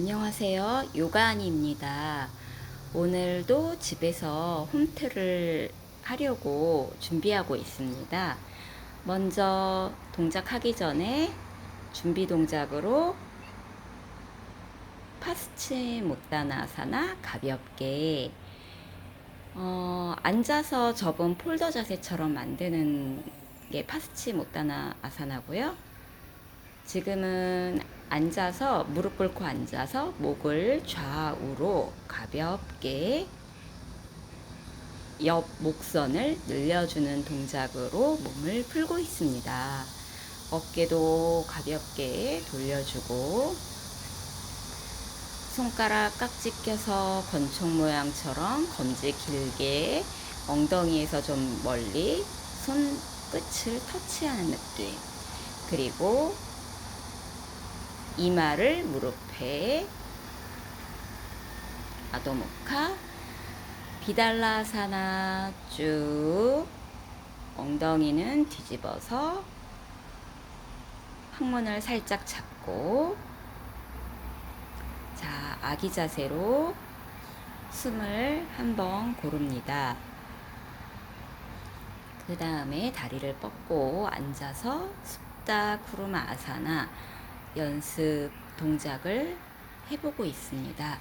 안녕하세요. 요가안입니다. 오늘도 집에서 홈트를 하려고 준비하고 있습니다. 먼저 동작하기 전에 준비 동작으로 파스치 못다나사나 가볍게 어, 앉아서 접은 폴더 자세처럼 만드는 게 파스치 못다나 아사나고요. 지금은 앉아서 무릎 꿇고 앉아서 목을 좌우로 가볍게 옆 목선을 늘려주는 동작으로 몸을 풀고 있습니다. 어깨도 가볍게 돌려주고 손가락 깍지 껴서 권총 모양처럼 검지 길게 엉덩이에서 좀 멀리 손 끝을 터치하는 느낌. 그리고 이마를 무릎에 아도모카 비달라사나 쭉 엉덩이는 뒤집어서 항문을 살짝 잡고 자 아기 자세로 숨을 한번 고릅니다. 그 다음에 다리를 뻗고 앉아서 숲다 쿠르마 아사나 연습 동작을 해보고 있습니다.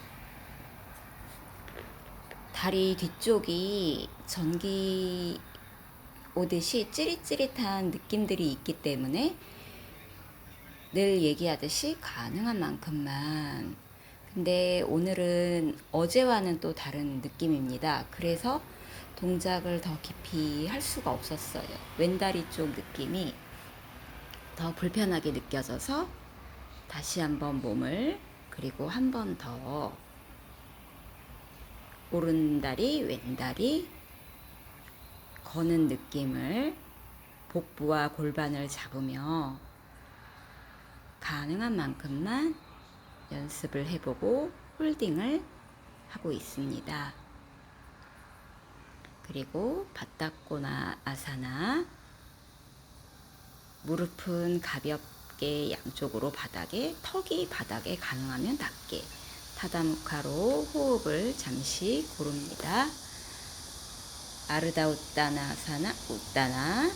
다리 뒤쪽이 전기 오듯이 찌릿찌릿한 느낌들이 있기 때문에 늘 얘기하듯이 가능한 만큼만 근데 오늘은 어제와는 또 다른 느낌입니다. 그래서 동작을 더 깊이 할 수가 없었어요. 왼다리 쪽 느낌이 더 불편하게 느껴져서 다시 한번 몸을 그리고 한 번 더 오른다리 왼다리 거는 느낌을 복부와 골반을 잡으며 가능한 만큼만 연습을 해보고 홀딩을 하고 있습니다. 그리고 바닥고나 아사나 무릎은 가볍게 양쪽으로 바닥에 턱이 바닥에 가능하면 닿게 타다무카로 호흡을 잠시 고릅니다. 아르다 우따나 아사나 우따나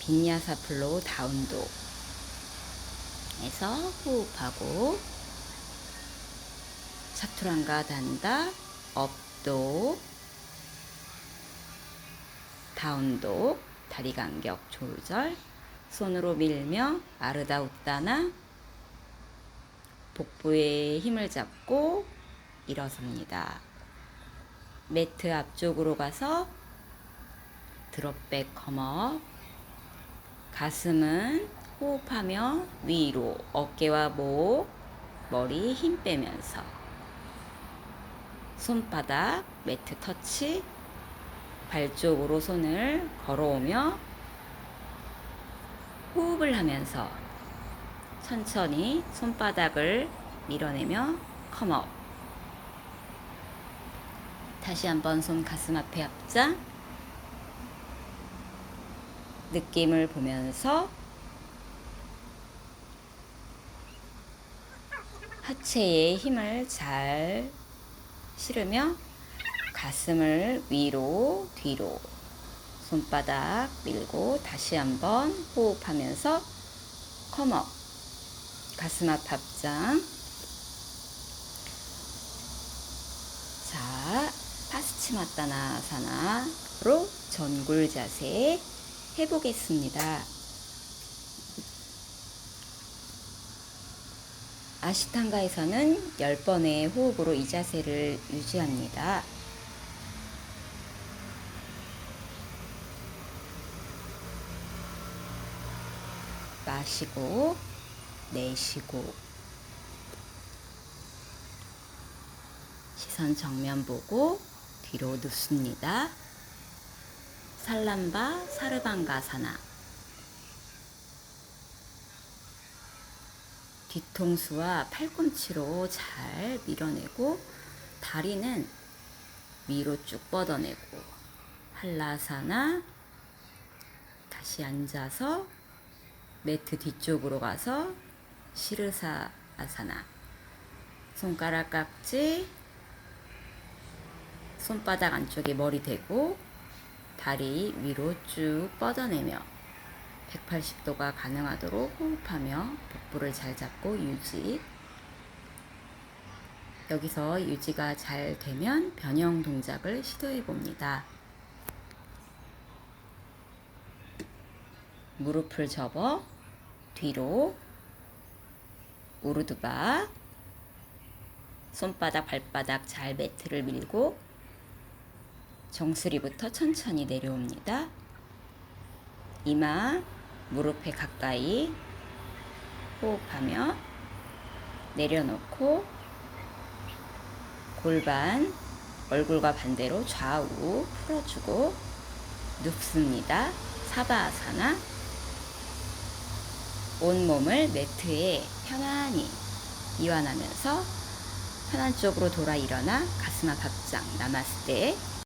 빈야사 플로우 다운도 에서 호흡하고 차투랑가 단다 업도 다운도 다리 간격 조절 손으로 밀며 아르다우따나 복부에 힘을 잡고 일어섭니다. 매트 앞쪽으로 가서 드롭백 컴업. 가슴은 호흡하며 위로 어깨와 목 머리 힘 빼면서. 손바닥 매트 터치. 발 쪽으로 손을 걸어오며 호흡을 하면서 천천히 손바닥을 밀어내며 컴업. 다시 한번 손 가슴 앞에 합장. 느낌을 보면서 하체에 힘을 잘 실으며 가슴을 위로 뒤로 손바닥 밀고 다시 한번 호흡하면서 컴업 가슴 앞 합장 자 파스치마타나사나로 전굴 자세 해보겠습니다. 아시탄가에서는 10번의 호흡으로 이 자세를 유지합니다. 마시고 내쉬고 시선 정면 보고 뒤로 눕습니다. 살람바 사르방가사나 뒤통수와 팔꿈치로 잘 밀어내고 다리는 위로 쭉 뻗어내고 한라사나 다시 앉아서 매트 뒤쪽으로 가서 시르사 아사나 손가락 깍지, 손바닥 안쪽에 머리 대고 다리 위로 쭉 뻗어내며 180도가 가능하도록 호흡하며 복부를 잘 잡고 유지. 여기서 유지가 잘 되면 변형 동작을 시도해 봅니다. 무릎을 접어 뒤로 우르드바 손바닥 발바닥 잘 매트를 밀고 정수리부터 천천히 내려옵니다. 이마 무릎에 가까이 호흡하며 내려놓고 골반 얼굴과 반대로 좌우 풀어주고 눕습니다. 사바아사나 온몸을 매트에 편안히 이완하면서 편한 쪽으로 돌아 일어나 가슴 앞 합장 나마스테